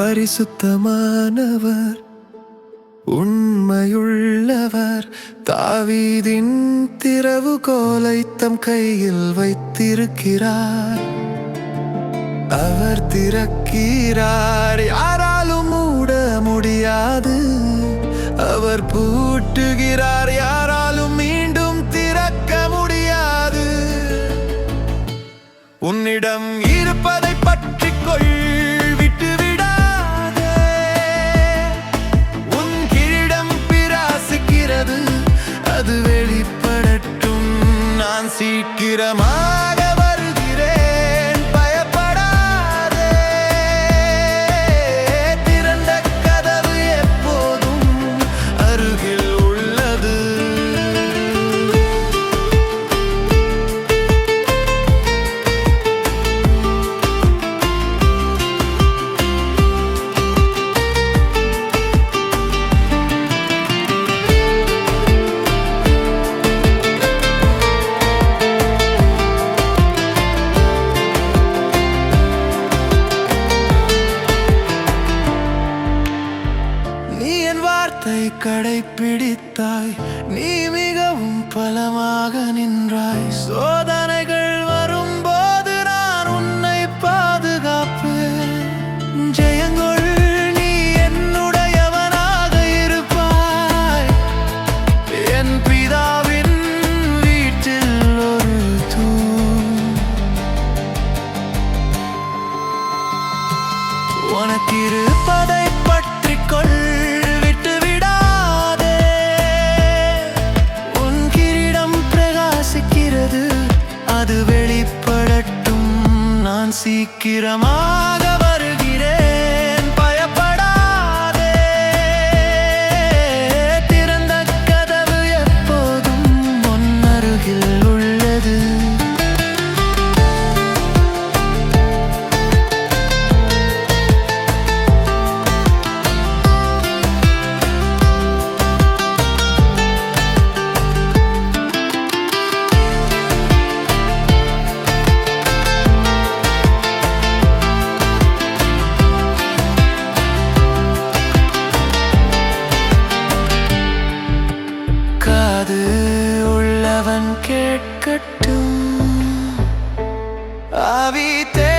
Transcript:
பரிசுத்தமானவர் உண்மையுள்ளவர். தாவீதின் திறவுகோலை தம் கையில் வைத்திருக்கிறார். அவர் திறக்கிறார். யாராலும் மூட முடியாது. அவர் பூட்டுகிறார். யார் சீக்கிரமா கடைப்பிடித்தாய் நீ மிகவும் பலமாக நின்றாய். சோதனைகள் வரும்போது நான் உன்னை பாதுகாப்பேன். ஜெயங்கொள் நீ என்னுடையவனாக இருப்பாய். என் பிதாவின் வீட்டில் ஒரு தூ உனக்கு இருப்பாய் அது வெளிப்படட்டும். நான் சீக்கிரமாக கேட்கட்டும். ஆவி தெளிவாக